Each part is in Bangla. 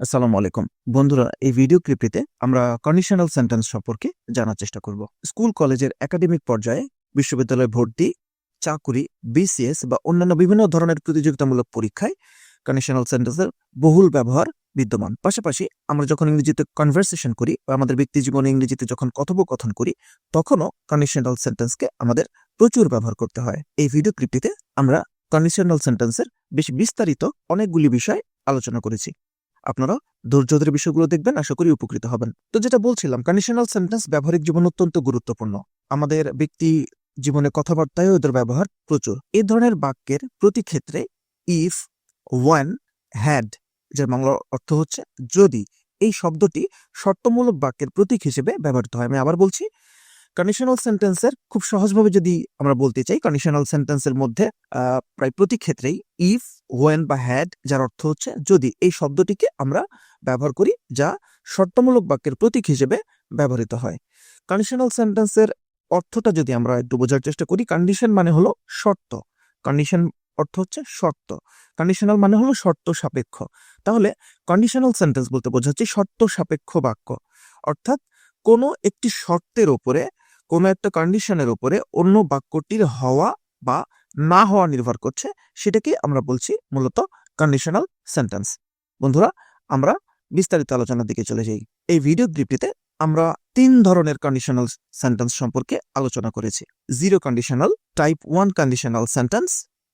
আসসালামু আলাইকুম। বন্ধুরা, এই ভিডিও ক্লিপটিতে আমরা কন্ডিশনাল সেন্টেন্স সম্পর্কে জানার চেষ্টা করব। স্কুল, কলেজের একাডেমিক পর্যায়ে বিশ্ববিদ্যালয়ে ভর্তি, চাকুরি বিসিএস বা অন্যান্য বিভিন্ন ধরনের প্রতিযোগিতামূলক পরীক্ষায় কন্ডিশনাল সেন্টেন্সের বহুল ব্যবহার বিদ্যমান। পাশাপাশি আমরা যখন ইংরেজিতে কনভারসেশন করি বা আমাদের ব্যক্তি জীবনে ইংরেজিতে যখন কথোপকথন করি, তখনও কন্ডিশনাল সেন্টেন্সকে আমাদের প্রচুর ব্যবহার করতে হয়। এই ভিডিও ক্লিপটিতে আমরা কন্ডিশনাল সেন্টেন্সের বেশ বিস্তারিত অনেকগুলি বিষয় আলোচনা করেছি। আপনারা ধৈর্য ধরে বিষয়গুলো দেখবেন, আশা করি উপকৃত হবেন। তো যেটা বলছিলাম কন্ডিশনাল সেন্টেন্স ব্যবহারিক জীবন অত্যন্ত গুরুত্বপূর্ণ। আমাদের ব্যক্তি জীবনে কথাবার্তায় এদের ব্যবহার প্রচুর। এই ধরনের বাক্যের প্রতি ক্ষেত্রে ইফ ওয়ান হ্যাড যার বাংলা অর্থ হচ্ছে যদি, এই শব্দটি শর্তমূলক বাক্যের প্রতীক হিসেবে ব্যবহৃত হয়। আমি আবার বলছি কন্ডিশনাল সেন্টেন্সের খুব সহজভাবে যদি আমরা বলতে চাই কন্ডিশনাল সেন্টেন্সের মধ্যে প্রায় প্রতি ক্ষেত্রেই ইফ ওয়েন বা হ্যাড যার অর্থ হচ্ছে যদি, এই শব্দটিকে আমরা ব্যবহার করি যা শর্তমূলক বাক্যের প্রতীক হিসেবে ব্যবহৃত হয়। কন্ডিশনাল সেন্টেন্সের অর্থটা যদি আমরা একটু বোঝার চেষ্টা করি কন্ডিশন মানে হলো শর্ত। কন্ডিশন অর্থ হচ্ছে শর্ত। কন্ডিশনাল মানে হলো শর্ত সাপেক্ষ। তাহলে কন্ডিশনাল সেন্টেন্স বলতে বোঝাচ্ছে শর্ত সাপেক্ষ বাক্য। অর্থাৎ কোনো একটি শর্তের উপরে কোনো একটা কন্ডিশনের উপরে অন্য বাক্যটির হওয়া বা না হওয়া নির্ভর করছে, সেটাকে আমরা বলছি মূলত কন্ডিশনাল সেন্টেন্স বন্ধুরা, আমরা বিস্তারিত আলোচনার দিকে চলে যাই। এই ভিডিও ক্লিপটিতে আমরা তিন ধরনের কন্ডিশনাল সেন্টেন্স সম্পর্কে আলোচনা করেছি। Zero conditional type one conditional sentence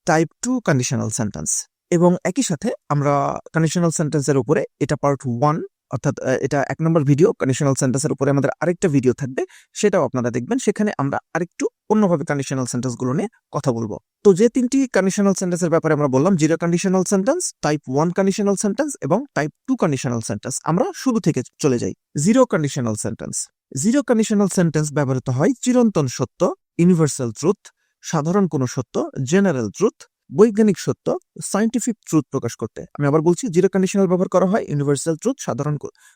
type two conditional sentence এবং একই সাথে আমরা কন্ডিশনাল সেন্টেন্সের উপরে এটা পার্ট ওয়ান অর্থাৎ এটা এক নম্বর ভিডিও কন্ডিশনাল সেন্টেন্সের উপরে আমাদের আরেকটা ভিডিও থাকবে, সেটাও আপনারা দেখবেন। সেখানে আমরা আরেকটু অন্যভাবে কন্ডিশনাল সেন্টেন্সগুলো নিয়ে কথা বলব। তো যে তিনটি কন্ডিশনাল সেন্টেন্সের ব্যাপারে আমরা বললাম zero conditional sentence type one conditional sentence এবং টাইপ টু কন্ডিশনাল সেন্টেন্স আমরা শুরু থেকে চলে যাই। Zero conditional sentence zero conditional sentence ব্যবহৃত হয় চিরন্তন সত্য ইউনিভার্সাল ট্রুথ সাধারণ কোনো সত্য জেনারেল ট্রুথ বৈজ্ঞানিক সত্য সাইন্টিফিক ট্রুথ প্রকাশ করতে। আমি আবার বলছি জিরো কন্ডিশনাল ব্যবহার করা হয় ইউনিভার্সাল ট্রুথ সাধারণ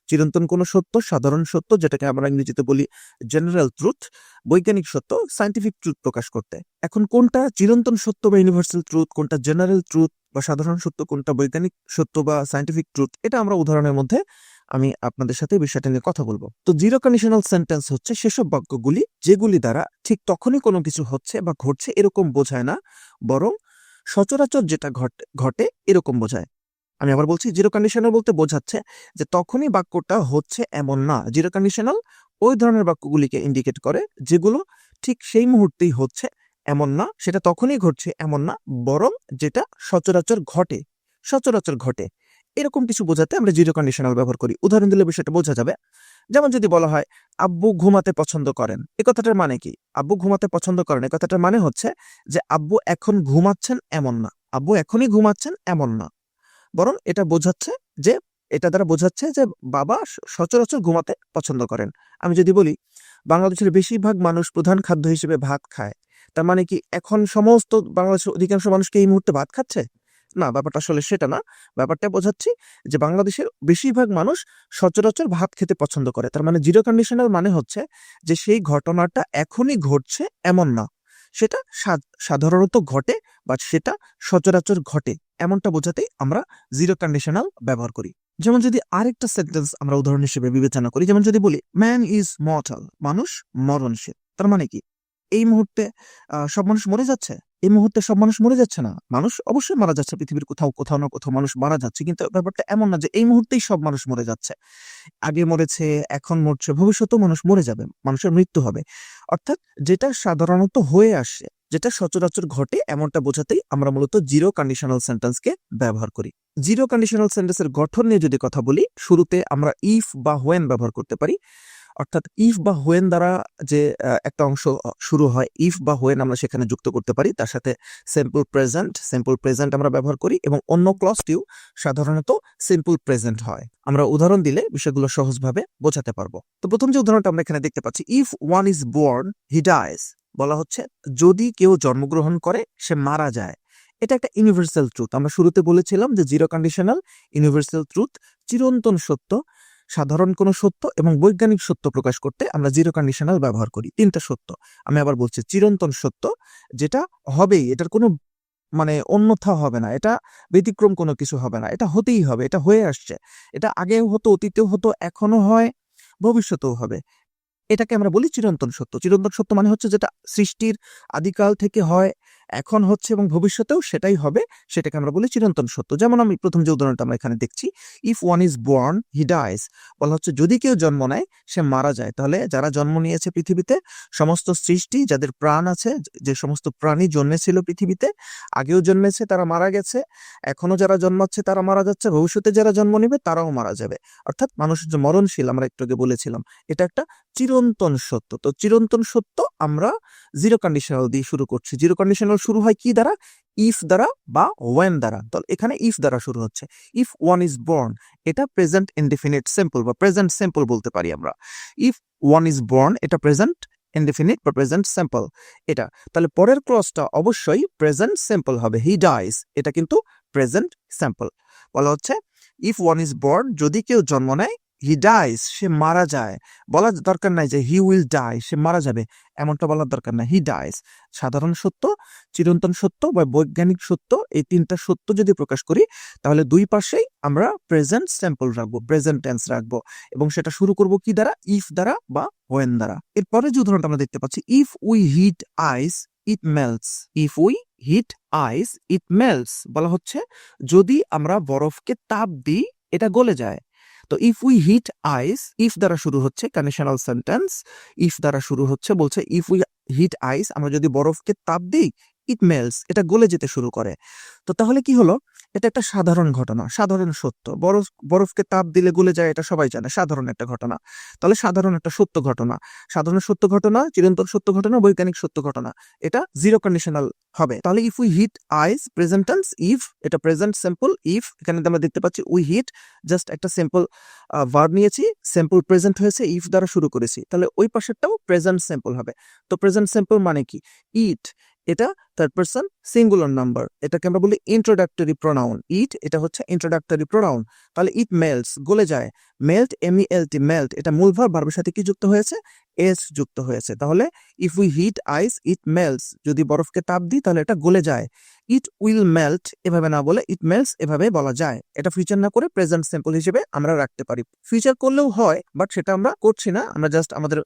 চিরন্তন কোনো সত্য, সাধারণ সত্য, যেটাকে আমরা ইংরেজিতে বলি জেনারেল ট্রুথ বৈজ্ঞানিক সত্য সাইন্টিফিক ট্রুথ প্রকাশ করতে। এখন কোনটা চিরন্তন সত্য বা ইউনিভার্সাল ট্রুথ কোনটা জেনারেল ট্রুথ বা সাধারণ সত্য, কোনটা বৈজ্ঞানিক সত্য বা সাইন্টিফিক ট্রুথ এটা আমরা উদাহরণের মধ্যে আমি আপনাদের সাথে বিষয়টা নিয়ে কথা বলব। তো জিরো কন্ডিশনাল সেন্টেন্স হচ্ছে সেসব বাক্যগুলি, যেগুলি দ্বারা ঠিক তখনই কোনো কিছু হচ্ছে বা ঘটছে এরকম বোঝায় না, বরং সচরাচর যেটা ঘটে ঘটে এরকম বোঝায়। আমি আবার বলছি জিরো কন্ডিশনাল বলতে বোঝাচ্ছে যে তখনই বাক্যটা হচ্ছে এমন না। জিরো কন্ডিশনাল ওই ধরনের বাক্যগুলিকে ইন্ডিকেট করে যেগুলো ঠিক সেই মুহূর্তেই হচ্ছে এমন না, সেটা তখনই ঘটছে এমন না, বরং যেটা সচরাচর ঘটে সচরাচর ঘটে। এরকম কিছু বোঝাতে আমরা জিরো কন্ডিশনাল ব্যবহার করি। উদাহরণ দিলে বিষয়টা বোঝা যাবে। যেমন যদি বলা হয়, আব্বু ঘুমাতে পছন্দ করেন, এ কথাটার মানে কি? আব্বু ঘুমাতে পছন্দ করেন, এ কথাটার মানে হচ্ছে যে, আব্বু এখন ঘুমাচ্ছেন এমন না। আব্বু এখনই ঘুমাচ্ছেন এমন না। বরং এটা বোঝাচ্ছে যে, এটা দ্বারা বোঝাচ্ছে যে, বাবা সচরাচর ঘুমাতে পছন্দ করেন। আমি যদি বলি, বাংলাদেশের বেশিরভাগ মানুষ প্রধান খাদ্য হিসেবে ভাত খায়। তার মানে কি, এখন সমস্ত বাংলাদেশের অধিকাংশ মানুষকে এই মুহূর্তে ভাত খাচ্ছে? না, ব্যাপারটা আসলে সেটা না। ব্যাপারটা বোঝাচ্ছি যে বাংলাদেশের বেশিরভাগ মানুষ সচরাচর ভাত খেতে পছন্দ করে। তার মানে জিরো কন্ডিশনাল মানে হচ্ছে যে সেই ঘটনাটা এখনই ঘটছে এমন না। সেটা সাধারণত ঘটে বা সেটা সচরাচর ঘটে এমনটা বোঝাতেই আমরা জিরো কন্ডিশনাল ব্যবহার করি। যেমন যদি আরেকটা সেন্টেন্স আমরা উদাহরণ হিসেবে বিবেচনা করি, যেমন যদি বলি ম্যান ইজ মর্টাল মানুষ মরণশীল। তার মানে কি? এই মুহূর্তে সব মানুষ মরে যাচ্ছে? এই মুহূর্তে সব মানুষ মরে যাচ্ছে না। মানুষ অবশ্যই মারা যাচ্ছে। পৃথিবীর কোথাও কোথাও না কোথাও মানুষ মারা যাচ্ছে। কিন্তু ব্যাপারটা এমন না যে এই মুহূর্তেই সব মানুষ মরে যাচ্ছে। আগে মরেছে, এখন মরছে, ভবিষ্যতেও মানুষ মরে যাবে, মানুষের মৃত্যু হবে। অর্থাৎ যেটা সাধারণত হয়ে আসে, যেটা সচরাচর ঘটে এমনটা বোঝাতেই আমরা মূলত জিরো কন্ডিশনাল সেন্টেন্সকে ব্যবহার করি। জিরো কন্ডিশনাল সেন্টেন্সের গঠন নিয়ে যদি কথা বলি, শুরুতে আমরা ইফ বা হোয়েন ব্যবহার করতে পারি। অর্থাৎ ইফ বা হোয়েন দ্বারা যে একটা অংশ শুরু হয় ইফ বা হোয়েন আমরা সেখানে যুক্ত করতে পারি, তার সাথে সিম্পল প্রেজেন্ট সিম্পল প্রেজেন্ট আমরা ব্যবহার করি এবং অন্য ক্লসটিও সাধারণত সিম্পল প্রেজেন্ট হয়। আমরা উদাহরণ দিলে বিষয়গুলো সহজভাবে বোঝাতে পারব। তো প্রথম যে উদাহরণটা আমরা এখানে দেখতে পাচ্ছি if one is born he dies বলা হচ্ছে, যদি কেউ জন্মগ্রহণ করে, সে মারা যায়। এটা একটা ইউনিভার্সাল ট্রুথ আমরা শুরুতে বলেছিলাম যে জিরো কন্ডিশনাল ইউনিভার্সাল ট্রুথ চিরন্তন সত্য সাধারণ কোনো সত্য এবং বৈজ্ঞানিক সত্য প্রকাশ করতে আমরা জিরো কন্ডিশনাল ব্যবহার করি। তিনটা সত্য। আমি আবার বলছি চিরন্তন সত্য, যেটা হবেই, এটার কোনো মানে অন্যথা হবে না, এটা ব্যতিক্রম কোনো কিছু হবে না, এটা হতেই হবে, এটা হয়ে আসছে। এটা আগেও হতো, অতীতেও হতো এখনও হয়, ভবিষ্যতেও হবে। এটাকে আমরা বলি চিরন্তন সত্য। চিরন্তন সত্য মানে হচ্ছে যেটা সৃষ্টির আদিকাল থেকে হয় এখন হচ্ছে এবং ভবিষ্যতেও সেটাই হবে, সেটাকে আমরা বলি চিরন্তন সত্য। যেমন আমি প্রথম যে উদাহরণটা আমরা এখানে দেখছি if one is born he dies বলা হচ্ছে, যদি কেউ জন্ম নেয়, সে মারা যায়। তাহলে যারা জন্ম নিয়েছে পৃথিবীতে, সমস্ত সৃষ্টি, যাদের প্রাণ আছে, যে সমস্ত প্রাণী জন্মেছিল পৃথিবীতে, আগেও জন্মেছে, তারা মারা গেছে। এখনও যারা জন্মাচ্ছে, তারা মারা যাচ্ছে। ভবিষ্যতে যারা জন্ম নেবে, তারাও মারা যাবে। অর্থাৎ মানুষ যে মরণশীল, আমরা একটু আগে বলেছিলাম, এটা একটা চিরন্তন সত্য। তো চিরন্তন সত্য আমরা জিরো কন্ডিশনাল দিয়ে শুরু করছি। জিরো কন্ডিশনাল শুরু হয় কি দ্বারা? ইফ দ্বারা বা ওয়েন দ্বারা। তো এখানে ইফ দ্বারা শুরু হচ্ছে। ইফ ওয়ান ইজ বর্ন এটা প্রেজেন্ট ইনডিফিনিট সিম্পল বা প্রেজেন্ট সিম্পল বলতে পারি আমরা। ইফ ওয়ান ইজ বর্ন এটা প্রেজেন্ট ইনডিফিনিট বা প্রেজেন্ট সিম্পল এটা, তাহলে পরের ক্লসটা অবশ্যই প্রেজেন্ট সিম্পল হবে। হি ডাইস এটা কিন্তু প্রেজেন্ট সিম্পল বলা হচ্ছে ইফ ওয়ান ইজ বর্ন যদি কেউ জন্ম নেয় হি ডাইস সে মারা যায়। বলার দরকার নাই যে হি উইল ডাই সে মারা যাবে। এমনটা বলার দরকার নাই। হি ডাইস সাধারণ সত্য, চিরন্তন সত্য বা বৈজ্ঞানিক সত্য, এই তিনটা সত্য যদি প্রকাশ করি, তাহলে দুই পাশেই আমরা প্রেজেন্ট স্যাম্পল রাখব প্রেজেন্ট টেন্স রাখব। এবং সেটা শুরু করব কি দ্বারা? ইফ দ্বারা বা ওয়েন দ্বারা। এরপরে যে উদাহরণটা আমরা দেখতে পাচ্ছি if we heat ice it melts if we heat ice it melts বলা হচ্ছে, যদি আমরা বরফকে তাপ দিই, এটা গলে যায়। তো if we heat ice if দ্বারা শুরু হচ্ছে কন্ডিশনাল সেন্টেন্স ইফ দ্বারা শুরু হচ্ছে বলছে ইফ উই হিট আইস আমরা যদি বরফকে তাপ দিই ইট মেলস এটা গলে যেতে শুরু করে। তো তাহলে কি হলো? এটা একটা সাধারণ ঘটনা, সাধারণ সত্য। বরফ, বরফকে তাপ দিলে গলে যায়, এটা সবাই জানে, সাধারণ একটা ঘটনা। তাহলে সাধারণ একটা সত্য ঘটনা। সাধারণ সত্য ঘটনা, চিরন্তন সত্য ঘটনা, বৈজ্ঞানিক সত্য ঘটনা। এটা জিরো কন্ডিশনাল হবে। তাহলে if we heat ice present tense if এটা প্রেজেন্ট সিম্পল ইফ এখানে আমরা দেখতে পাচ্ছি উই হিট জাস্ট একটা সিম্পল ভার্ব নিয়েছি সিম্পল প্রেজেন্ট হয়েছে ইফ দ্বারা শুরু করেছি। তাহলে ওই পাশেরটাও প্রেজেন্ট সিম্পল হবে। তো প্রেজেন্ট সিম্পল মানে কি? ইট এটা থার্ড পার্সন সিঙ্গুলার নাম্বার এটাকে আমরা বলি ইন্ট্রোডাক্টরি প্রোনাউন ইট এটা হচ্ছে ইন্ট্রোডাক্টরি প্রোনাউন তাহলে ইট মেলস গলে যায় melt M L T melt এটা মূল ভার ভার্বের সাথে কি যুক্ত হয়েছে? এস যুক্ত হয়েছে, তাহলে if we heat ice it melts যদি বরফকে তাপ দিই, তাহলে এটা গলে যায় ইট উইল মেল্ট এভাবে না বলে ইট মেলস এভাবে বলা যায়, এটা ফিউচার না করে প্রেজেন্ট সিম্পল হিসেবে আমরা রাখতে পারি ফিউচার করলেও হয় বাট সেটা আমরা করছি না, আমরা জাস্ট আমাদের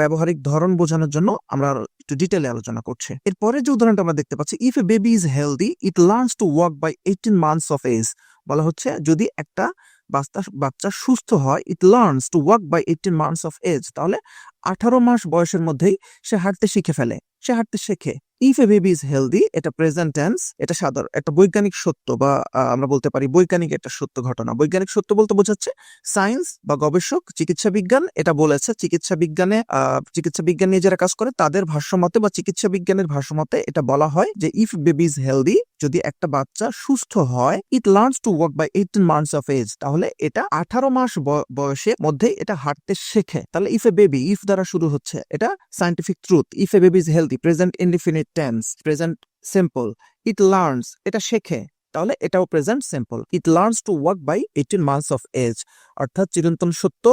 ব্যবহারিক ধরন বোঝানোর জন্য আমরা একটু ডিটেলে আলোচনা করছি। এরপরে যে উদাহরণটা আমরা দেখতে পাচ্ছি if a baby is healthy it learns to walk by eighteen months of age বলা হচ্ছে, যদি একটা বাচ্চা বাচ্চা সুস্থ হয় it learns to walk by eighteen months of age তাহলে আঠারো মাস বয়সের মধ্যেই সে হাঁটতে শিখে ফেলে। সে হাঁটতে শেখে। If a baby is healthy এটা প্রেজেন্ট টেন্স এটা সাধারণ, একটা বৈজ্ঞানিক সত্য বা আমরা বলতে পারি বৈজ্ঞানিক একটা সত্য ঘটনা। বৈজ্ঞানিক সত্য বলতে বোঝাচ্ছে সায়েন্স বা গবেষক, চিকিৎসা বিজ্ঞান, এটা বলেছে চিকিৎসা বিজ্ঞানে চিকিৎসা বিজ্ঞান নিয়ে যারা কাজ করে, তাদের ভাষ্য মতে বা চিকিৎসা বিজ্ঞানের ভাষ্য মতে এটা বলা হয় যে ইফ বেবি ইজ হেলদি যদি একটা বাচ্চা সুস্থ হয় it learns to work by eighteen months of age তাহলে এটা আঠারো মাস বয়সের মধ্যে এটা হাঁটতে শেখে। তাহলে ইফ এ বেবি ইফ দ্বারা শুরু হচ্ছে, এটা scientific truth if a baby is healthy present indefinite tense present simple it learns এটা শেখে, তাহলে এটাও present simple it learns to work by eighteen months of age অর্থাৎ চিরন্তন সত্য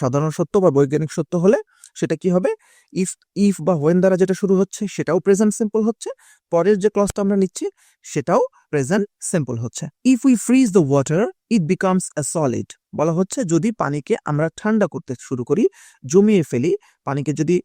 সাধারণ সত্য বা বৈজ্ঞানিক সত্য হলে সেটা কি হবে? ইফ ইফ বা হোয়েন দ্বারা যেটা শুরু হচ্ছে সেটাও প্রেজেন্ট সিম্পল হচ্ছে। পরের যে ক্লসটা আমরা নিচ্ছি সেটাও প্রেজেন্ট সিম্পল হচ্ছে। If we freeze the water it becomes a solid বলা হচ্ছে যদি পানিকে আমরা ঠান্ডা করতে শুরু করি, জমিয়ে ফেলি, পানিকে যদি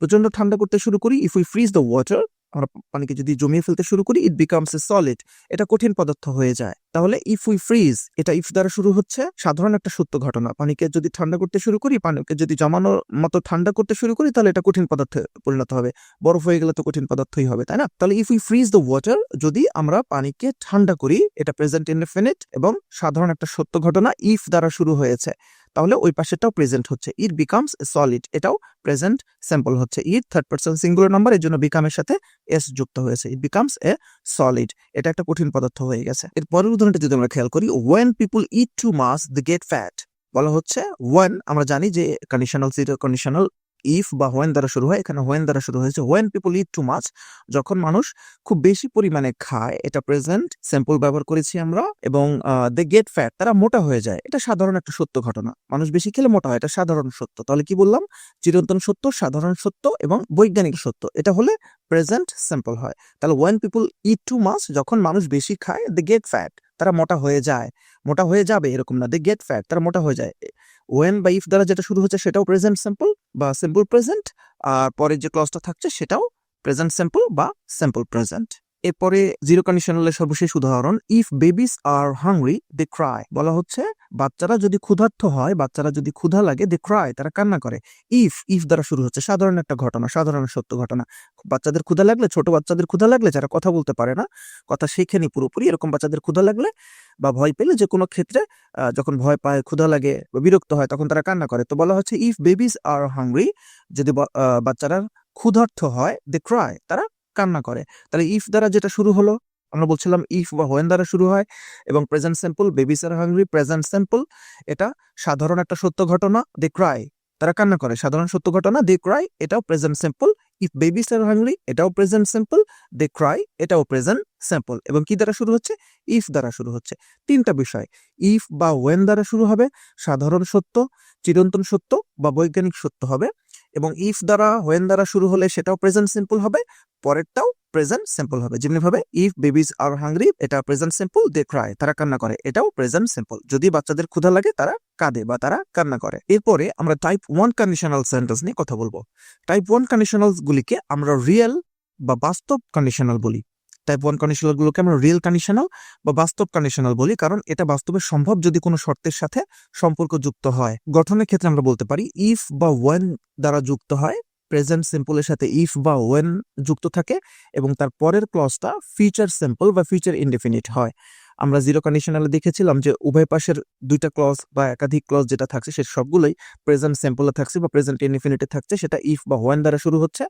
প্রচণ্ড প্রচণ্ড ঠান্ডা করতে শুরু করি if we freeze the water আমরা পানিকে যদি জমিয়ে ফেলতে শুরু করি ইট বিকামস এ সলিড এটা কঠিন পদার্থ হয়ে যায়। তাহলে ইফ উই ফ্রিজ এটা ইফ দ্বারা শুরু হচ্ছে, সাধারণ একটা সত্য ঘটনা। পানিকে যদি ঠান্ডা করতে শুরু করি, পানিকে যদি জমানোর মতো ঠান্ডা করতে শুরু করি, তাহলে এটা কঠিন পদার্থে পরিণত হবে। বরফ হয়ে গেলে তো কঠিন পদার্থই হবে, তাই না? তাহলে if we freeze the water যদি আমরা পানিকে ঠান্ডা করি, এটা প্রেজেন্ট ইনডেফিনিট এবং সাধারণ একটা সত্য ঘটনা ইফ দ্বারা শুরু হয়েছে। তাহলে ওই পাশেটাও প্রেজেন্ট হচ্ছে। ইট বিকামস সলিড এটাও প্রেজেন্ট স্যাম্পল হচ্ছে। It third person singular number এর জন্য বিকামের সাথে এস যুক্ত হয়েছে। ইট বিকামস এ সলিড এটা একটা কঠিন পদার্থ হয়ে গেছে। এর পরের উদাহরণটা যদি আমরা খেয়াল করি when people eat too much they get fat বলা হচ্ছে ওয়ান আমরা জানি যে কন্ডিশনাল জিরো কন্ডিশনাল ইফ বা হোয়েন দ্বারা শুরু হয়, এখানে হোয়েন দ্বারা শুরু হয়েছে। When people eat too much যখন মানুষ খুব বেশি পরিমাণে খায়, এটা প্রেজেন্ট স্যাম্পল ব্যবহার করেছি আমরা, এবং দে গেট ফ্যাট তারা মোটা হয়ে যায়। এটা সাধারণ একটা সত্য ঘটনা। মানুষ বেশি খেলে মোটা হয়, এটা সাধারণ সত্য। তাহলে কি বললাম? চিরন্তন সত্য, সাধারণ সত্য এবং বৈজ্ঞানিক সত্য। এটা হলে প্রেজেন্ট স্যাম্পল হয়। তাহলে when people eat too much যখন মানুষ বেশি খায় দে গেট ফ্যাট তারা মোটা হয়ে যায়। মোটা হয়ে যাবে এরকম না দে গেট ফ্যাট তারা মোটা হয়ে যায়। ওয়েন বা ইফ দ্বারা যেটা শুরু হচ্ছে সেটাও প্রেজেন্ট স্যাম্পল বা সিম্পল প্রেজেন্ট আর পরের যে ক্লসটা থাকছে সেটাও প্রেজেন্ট স্যাম্পল বা সিম্পল প্রেজেন্ট এরপরে জিরো কন্ডিশনালের সর্বশেষ উদাহরণ if babies are hungry they cry বলা হচ্ছে, বাচ্চারা যদি ক্ষুধার্থ হয়, বাচ্চারা যদি ক্ষুধা লাগে দে ক্রাই তারা কান্না করে। ইফ ইফ দ্বারা শুরু হচ্ছে সাধারণ একটা ঘটনা, সাধারণ সত্য ঘটনা। বাচ্চাদের ক্ষুধা লাগলে, ছোট বাচ্চাদের ক্ষুধা লাগলে যারা কথা বলতে পারে না, কথা শেখেনি পুরোপুরি, এরকম বাচ্চাদের ক্ষুধা লাগলে বা ভয় পেলে যে কোনো ক্ষেত্রে যখন ভয় পায়, ক্ষুধা লাগে বা বিরক্ত হয়, তখন তারা কান্না করে। তো বলা হচ্ছে ইফ বেবিস আর হাংরি যদি বাচ্চারা ক্ষুধার্থ হয় দে ক্রাই তারা কান্না করে। তাহলে ইফ দ্বারা যেটা শুরু হলো, আমরা বলছিলাম ইফ বা হোয়েন দ্বারা শুরু হয় এবং present simple babies are hungry present simple এটা সাধারণ একটা সত্য ঘটনা দে ক্রাই তারা কান্না করে। সাধারণ সত্য ঘটনা দে ক্রাই এটাও present simple if babies are hungry এটাও প্রেজেন্ট স্যাম্পল দে ক্রাই এটাও প্রেজেন্ট স্যাম্পল এবং কি দ্বারা শুরু হচ্ছে? ইফ দ্বারা শুরু হচ্ছে। তিনটা বিষয় ইফ বা ওয়েন দ্বারা শুরু হবে, সাধারণ সত্য, চিরন্তন সত্য বা বৈজ্ঞানিক সত্য হবে। এবং ইফ দ্বারা হোয়েন দ্বারা শুরু হলে সেটাও প্রেজেন্ট সিম্পল হবে, পরেরটাও প্রেজেন্ট সিম্পল হবে। যেমনি ভাবে ইফ বেবিজ আর হাংরি এটা প্রেজেন্ট সিম্পল দে ক্রাই তারা কান্না করে, এটাও প্রেজেন্ট সিম্পল যদি বাচ্চাদের ক্ষুধা লাগে, তারা কাঁদে বা তারা কান্না করে। এরপরে আমরা টাইপ ওয়ান কন্ডিশনাল সেন্টেন্স নিয়ে কথা বলব। টাইপ ওয়ান কন্ডিশনাল গুলিকে আমরা রিয়েল বা বাস্তব কন্ডিশনাল বলি। টাইপ ওয়ান কন্ডিশনালগুলোকে আমরা রিয়েল কন্ডিশনাল বা বাস্তব কন্ডিশনাল বলি, কারণ এটা বাস্তবে সম্ভব যদি কোনো শর্তের সাথে সম্পর্ক যুক্ত হয়। গঠনের ক্ষেত্রে আমরা বলতে পারি ইফ বা ওয়েন দ্বারা যুক্ত হয় প্রেজেন্ট সিম্পলের সাথে ইফ বা ওয়েন যুক্ত থাকে এবং তার পরের ক্লজটা ফিউচার সিম্পল বা ফিউচার ইনডিফিনিট হয়। আমরা জিরো কন্ডিশনালে দেখেছিলাম যে উভয় পাশের দুইটা ক্লজ বা একাধিক ক্লজ যেটা থাকছে সে সবগুলোই প্রেজেন্ট স্যাম্পলে থাকছে বা প্রেজেন্ট ইনডিফিনিটে থাকছে, সেটা ইফ বা ওয়েন দ্বারা শুরু হচ্ছে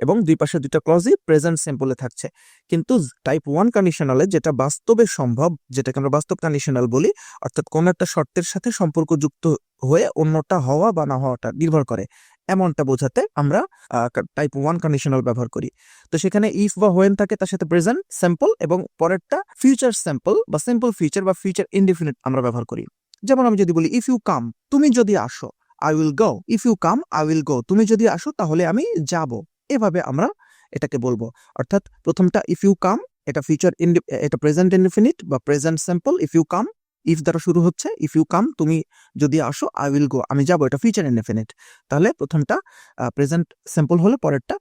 এবং দুই পাশে দুইটা ক্লজই প্রেজেন্ট স্যাম্পলে থাকছে। কিন্তু টাইপ ওয়ান কন্ডিশনালে যেটা বাস্তবে সম্ভব, যেটাকে আমরা বাস্তব কন্ডিশনাল বলি, অর্থাৎ কোনো একটা শর্তের সাথে সম্পর্কযুক্ত হয়ে অন্যটা হওয়া বা না হওয়াটা নির্ভর করে। এমনটা বোঝাতে আমরা টাইপ ওয়ান কন্ডিশনাল ব্যবহার করি। তো সেখানে ইফ বা হোয়েন থাকে তার সাথে প্রেজেন্ট স্যাম্পল এবং পরেরটা ফিউচার স্যাম্পল বা সিম্পল ফিউচার বা ফিউচার ইনডিফিনিট আমরা ব্যবহার করি। যেমন আমি যদি বলি ইফ ইউ কাম তুমি যদি আসো I will go if you come I will go তুমি যদি আসো, তাহলে আমি যাব। এভাবে আমরা এটাকে বলব। অর্থাৎ প্রথমটা ইফ ইউ কাম এটা ফিউচার এটা প্রেজেন্ট ইনডিফিনিট বা present simple if you come if দ্বারা শুরু হচ্ছে ইফ ইউ কাম তুমি যদি আসো আই উইল গো আমি যাব, এটা ফিউচার ইনডেফিনিট তাহলে প্রথমটা প্রেজেন্ট সিম্পল হলে পরেরটা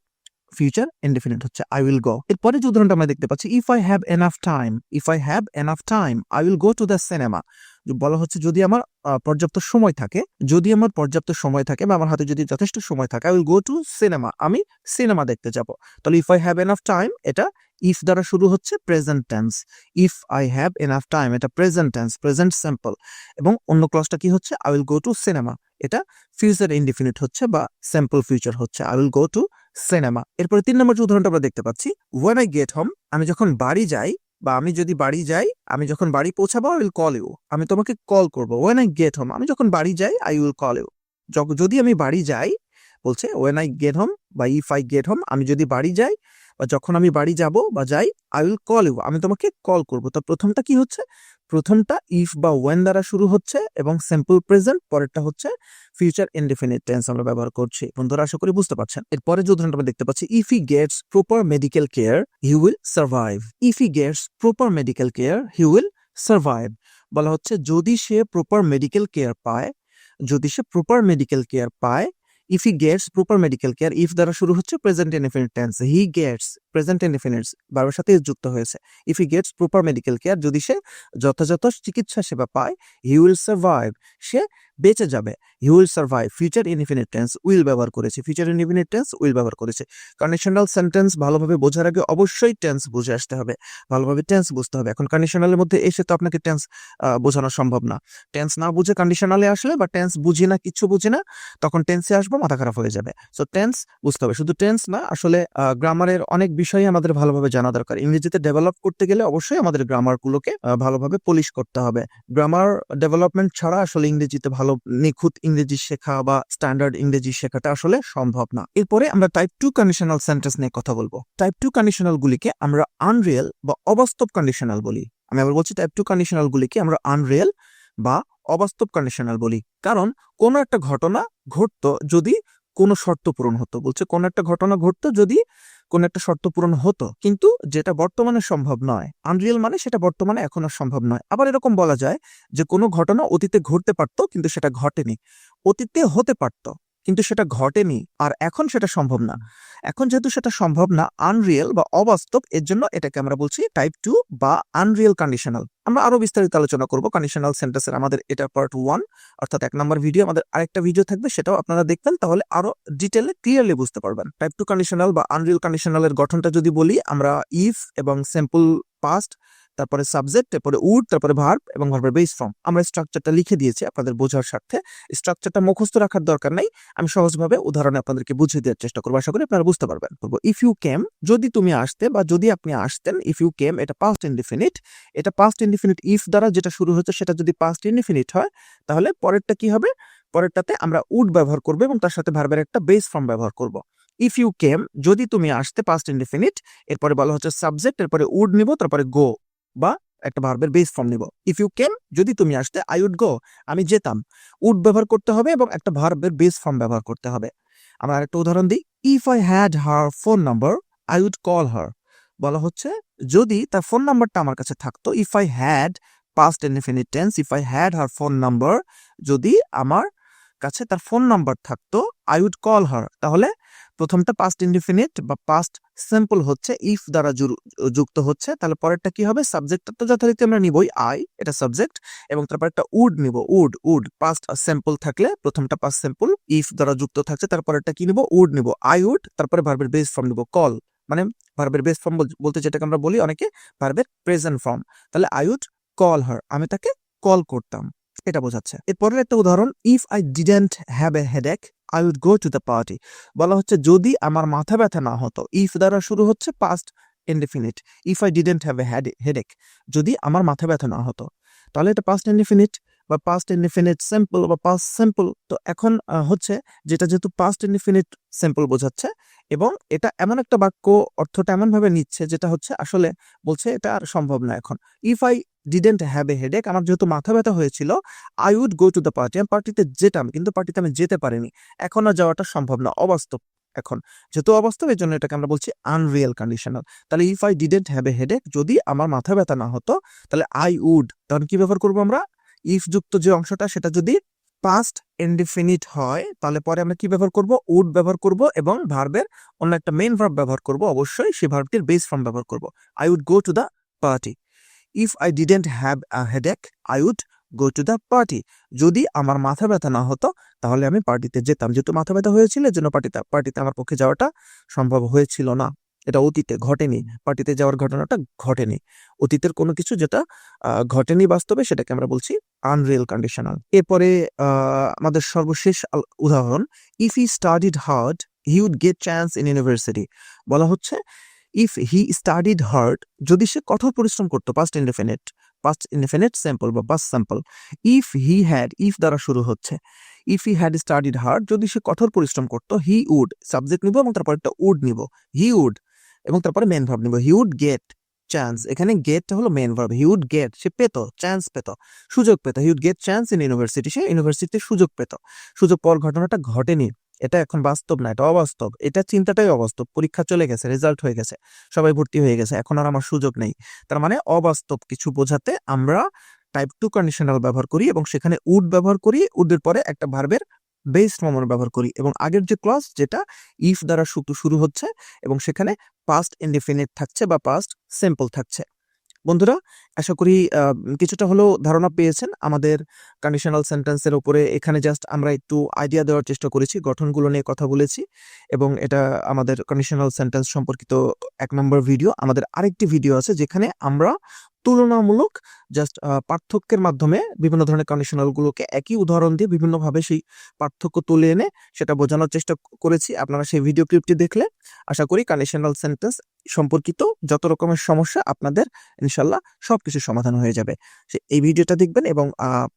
ফিউচার ইনডিফিনিট হচ্ছে আই উইল গো এরপরে যে উদাহরণটা আমরা দেখতে পাচ্ছি if I have enough time if I have enough time I will go to the cinema বলা হচ্ছে যদি আমার পর্যাপ্ত সময় থাকে, যদি আমার পর্যাপ্ত সময় থাকে বা আমার হাতে যদি যথেষ্ট সময় থাকে I will go to cinema আমি সিনেমা দেখতে যাব। তাহলে if I have enough time এটা ইফ দ্বারা শুরু হচ্ছে present tense if I have enough time এটা প্রেজেন্ট টেন্স প্রেজেন্ট সিম্পল এবং অন্য ক্লসটা কি হচ্ছে? I will go to cinema এটা ফিউচার ইনডিফিনিট হচ্ছে বা সিম্পল ফিউচার হচ্ছে। I will go to cinema. এরপরে তিন নম্বর যে উদাহরণটা আমরা দেখতে পাচ্ছি ওয়েন আই গেট হোম আমি যখন বাড়ি যাই বা আমি যদি বাড়ি যাই, আমি যখন বাড়ি পৌঁছাবো আই উইল কল ইউ আমি তোমাকে কল করব। ওয়েন আই গেট হোম আমি যখন বাড়ি যাই আই উইল কল ইউ যদি আমি বাড়ি যাই, বলছে ওয়েন আই গেট হোম বা ইফ আই গেট হোম আমি যদি বাড়ি যাই বা যখন আমি বাড়ি যাব বা যাই আই উইল কল ইউ আমি তোমাকে কল করব। তো প্রথমটা কি হচ্ছে? প্রথমটা ইফ বা ওয়েন দ্বারা শুরু হচ্ছে এবং সিম্পল প্রেজেন্ট পরেরটা হচ্ছে ফিউচার ইনডিফিনিট টেন্স আমরা ব্যবহার করছি। বন্ধুরা, আশা করি বুঝতে পারছেন। এরপরে যে উদাহরণটা আমরা দেখতে পাচ্ছি if he gets proper medical care he will survive if he gets proper medical care he will survive বলা হচ্ছে, যদি সে প্রপার মেডিকেল কেয়ার পায়, যদি সে প্রপার মেডিকেল কেয়ার পায় if he gets proper medical care if দ্বারা শুরু হচ্ছে present infinite tense he gets present infinites বারোর সাথে যুক্ত হয়েছে। If he gets proper medical care যদি সে যথাযথ চিকিৎসা সেবা পায় হি উইল সার্ভাইভ সে বেঁচে যাবে। He will survive future indefinite tense will ব্যবহার করেছে। ফিউচার ইনডিফিনিট টেন্স উইল ব্যবহার করেছে। কন্ডিশনাল সেন্টেন্স ভালোভাবে বোঝার আগে অবশ্যই টেন্স বুঝে আসতে হবে। ভালোভাবে টেন্স বুঝতে হবে। এখন কন্ডিশনালের মধ্যে এসে তো আপনাকে টেন্স বোঝানো সম্ভব না। টেন্স না বুঝে কন্ডিশনালে আসলে বা টেন্স বুঝি না, কিছু বুঝি না, তখন টেন্সে আসব, মাথা খারাপ হয়ে যাবে। সো টেন্স বুঝতে হবে। শুধু টেন্স না, আসলে গ্রামারের অনেক বিষয়ই আমাদের ভালোভাবে জানা দরকার। ইংরেজিতে ডেভেলপ করতে গেলে অবশ্যই আমাদের গ্রামারগুলোকে ভালোভাবে পলিশ করতে হবে। গ্রামার ডেভেলপমেন্ট ছাড়া আসলে ইংরেজিতে ভালো ভালো নিখুঁত ইংরেজি শেখা বা স্ট্যান্ডার্ড ইংরেজি শেখাটা আসলে সম্ভব না। এরপরে আমরা টাইপ টু কন্ডিশনাল সেন্টেন্স নিয়ে কথা বলব। টাইপ টু কন্ডিশনাল গুলিকে আমরা আনরিয়েল বা অবাস্তব কন্ডিশনাল বলি। আমি আবার বলছি টাইপ টু কন্ডিশনাল গুলিকে আমরা আনরিয়েল বা অবাস্তব কন্ডিশনাল বলি। কারণ কোনো একটা ঘটনা ঘটতো যদি কোনো শর্ত পূরণ হতো। বলছে, কোন একটা ঘটনা ঘটতো যদি কোন একটা শর্ত পূরণ হতো। কিন্তু যেটা বর্তমানে সম্ভব নয়। আনরিয়েল মানে সেটা বর্তমানে এখনও সম্ভব নয়। আবার এরকম বলা যায় যে, কোনো ঘটনা অতীতে ঘটতে পারতো, কিন্তু সেটা ঘটেনি। অতীতে হতে পারতো। কিন্তু সেটা ঘটেনি আর এখন সেটা সম্ভব না। এখন যেহেতু সেটা সম্ভব না আনরিয়েল বা অবাস্তব, এর জন্য এটাকে আমরা বলছি টাইপ টু বা আনরিয়েল কন্ডিশনাল আমরা আরও বিস্তারিত আলোচনা করব কন্ডিশনাল সেন্টেন্সের আমাদের এটা পার্ট ওয়ান অর্থাৎ এক নম্বর ভিডিও আমাদের আরেকটা ভিডিও থাকবে, সেটাও আপনারা দেখবেন, তাহলে আরও ডিটেলে ক্লিয়ারলি বুঝতে পারবেন। টাইপ টু কন্ডিশনাল বা আনরিয়েল কন্ডিশনালের গঠনটা যদি বলি, আমরা ইফ এবং সিম্পল পাস্ট তারপরে সাবজেক্ট তারপরে উড তারপরে ভার্ব এবং ভার্বের বেস ফর্ম আমরা স্ট্রাকচারটা লিখে দিয়েছি আপনাদের বোঝার স্বার্থে। স্ট্রাকচারটা মুখস্থ রাখার দরকার নাই। আমি সহজভাবে উদাহরণে আপনাদেরকে বুঝিয়ে দেওয়ার চেষ্টা করব। আশা করি আপনারা বুঝতে পারবেন। বলব ইফ ইউ কেম যদি তুমি আসতে বা যদি আপনি আসতেন ইফ ইউ কেম এটা পাস্ট ইনডিফিনিট এটা পাস্ট ইনডিফিনিট ইফ দ্বারা যেটা শুরু হচ্ছে সেটা যদি পাস্ট ইনডিফিনিট হয়, তাহলে পরেরটা কি হবে? পরেরটাতে আমরা উড ব্যবহার করব এবং তার সাথে ভার্বের একটা বেস ফর্ম ব্যবহার করব। ইফ ইউ কেম যদি তুমি আসতে পাস্ট ইনডিফিনিট এরপরে বলা হচ্ছে সাবজেক্ট এরপরে উড নিব, তারপরে গো বা একটা ভার্বের বেস ফর্ম নিব। ইফ ইউ কেম যদি তুমি আসতে আই উড গো আমি যেতাম উড ব্যবহার করতে হবে এবং একটা ভার্বের বেস ফর্ম ব্যবহার করতে হবে। আমরা একটা উদাহরণ দিই। If I had her phone number I would call her বলা হচ্ছে, যদি তার ফোন নাম্বারটা আমার কাছে থাকতো if I had past infinite tense if I had her phone number যদি আমার কাছে তার ফোন নাম্বার থাকতো আই উড কল হার তাহলে প্রথমটা পাস্ট ইনডিফিনিট বা পাস্ট সিম্পল হচ্ছে ইফ দ্বারা যুক্ত হচ্ছে। তাহলে পরেরটা কি হবে? সাবজেক্টটা তো যথারীতি আমরা নিবই। আই এটা সাবজেক্ট এবং তারপর একটা উড নিব। উড উড পাস্ট সিম্পল থাকলে প্রথমটা পাস্ট সিম্পল ইফ দ্বারা যুক্ত থাকছে তারপরেরটা কি নিব? উড নিব। আই উড তারপরে ভার্বের বেস ফর্ম নিব। কল মানে ভার্বের বেস ফর্ম বলতে যেটাকে আমরা বলি অনেকে ভার্বের প্রেজেন্ট ফর্ম তাহলে আই উড কল হার আমি তাকে কল করতাম। এটা বোঝাচ্ছে। এরপরের একটা উদাহরণ if I didn't have a headache I would go to the party বলা হচ্ছে, যদি আমার মাথা ব্যথা না হতো ইফ দ্বারা শুরু হচ্ছে past indefinite if I didn't have a headache যদি আমার মাথা ব্যথা না হতো, তাহলে এটা পাস্ট ইনডিফিনিট বা পাস্ট ইনডিফিনিট সিম্পল বা পাস্ট সিম্পল তো এখন হচ্ছে যেটা যেহেতু পাস্ট ইনডিফিনিট সিম্পল বোঝাচ্ছে এবং এটা এমন একটা বাক্য অর্থটা এমনভাবে নিচ্ছে যেটা হচ্ছে আসলে বলছে এটা আর সম্ভব না এখন। If I didn't have a headache আমার যেহেতু মাথা ব্যথা হয়েছিল I would go to the party আমি পার্টিতে যেতাম, কিন্তু পার্টিতে আমি যেতে পারিনি। এখন আর যাওয়াটা সম্ভব না, অবাস্তব এখন। যেহেতু অবাস্তব এই জন্য এটাকে আমরা বলছি আনরিয়েল কন্ডিশনাল তাহলে if I didn't have a headache যদি আমার মাথা ব্যথা না হতো, তাহলে আই উড তখন কি ব্যবহার করব আমরা? ইফ যুক্ত যে অংশটা, সেটা যদি পাস্ট ইনডিফিনিট হয়, তাহলে পরে আমরা কি ব্যবহার করব? উড ব্যবহার করব এবং ভার্বের অন্য একটা মেন ভার্ব ব্যবহার করব। অবশ্যই সেই ভার্বটির বেস ফর্ম ব্যবহার করব। I would go to the party if I didn't have a headache I would go to the party যদি আমার মাথা ব্যথা না হতো, তাহলে আমি পার্টিতে যেতাম। যেহেতু মাথা ব্যথা হয়েছিল জন্য পার্টিতে পার্টিতে আমার পক্ষে যাওয়াটা সম্ভব হয়েছিল না। এটা অতীতে ঘটেনি, পার্টিতে যাওয়ার ঘটনাটা ঘটেনি। অতীতের কোনো কিছু যেটা ঘটেনি বাস্তবে সেটাকে আমরা বলছি আনরিয়েল কন্ডিশনাল এরপরে আমাদের সর্বশেষ উদাহরণ if he studied hard he would get chance in university বলা হচ্ছে ইফ হি স্টাডিড হার্ড যদি সে কঠোর পরিশ্রম করতো past indefinite past indefinite simple বা past simple if he had if দ্বারা শুরু হচ্ছে if he had studied hard যদি সে কঠোর পরিশ্রম করতো হি উড সাবজেক্ট নিব এবং তারপর একটা উড নিব হি উড এবং তারপরে মেন ভার্ব নিব। হি উড গেট চান্স এখানে গেটটা হলো main verb he would get সে পেত চান্স পেত, সুযোগ পেত। He would get chance in university সে ইউনিভার্সিটিতে সুযোগ পেত। সুযোগ পর ঘটনাটা ঘটেনি। এটা এখন বাস্তব না, এটা অবাস্তব। এটা চিন্তাটাই অবাস্তব। পরীক্ষা চলে গেছে রেজাল্ট হয়ে গেছে। সবাই ভর্তি হয়ে গেছে। এখন আর আমার সুযোগ নেই। তার মানে অবাস্তব কিছু বোঝাতে আমরা টাইপ টু কন্ডিশনাল ব্যবহার করি এবং সেখানে উড ব্যবহার করি। উডের পরে একটা ভার্বের বেস ফর্ম ব্যবহার করি এবং আগের যে ক্লজ যেটা ইফ দ্বারা শুরু হচ্ছে এবং সেখানে পাস্ট ইনডিফিনিট থাকছে বা পাস্ট সিম্পল থাকছে। বন্ধুরা, আশা করি কিছুটা হলেও ধারণা পেয়েছেন। আমাদের কন্ডিশনাল সেন্টেন্সের উপরে এখানে জাস্ট আমরা একটু আইডিয়া দেওয়ার চেষ্টা করেছি, গঠনগুলো নিয়ে কথা বলেছি এবং এটা আমাদের কন্ডিশনাল সেন্টেন্স সম্পর্কিত এক নম্বর ভিডিও আমাদের আরেকটি ভিডিও আছে যেখানে আমরা তুলনামূলক জাস্ট পার্থক্যের মাধ্যমে বিভিন্ন ধরনের কন্ডিশনাল গুলোকে একই উদাহরণ দিয়ে বিভিন্নভাবে সেই পার্থক্য তুলে এনে সেটা বোঝানোর চেষ্টা করেছি। আপনারা সেই ভিডিও ক্লিপটি দেখলে আশা করি কন্ডিশনাল সেন্টেন্স সম্পর্কিত যত রকমের সমস্যা আপনাদের ইনশাল্লাহ সবকিছু সমাধান হয়ে যাবে। সে, এই ভিডিওটা দেখবেন এবং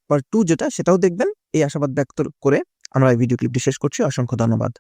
পার্ট টু যেটা সেটাও দেখবেন। এই আশাবাদ ব্যক্ত করে আমরা এই ভিডিও ক্লিপটি শেষ করছি। অসংখ্য ধন্যবাদ।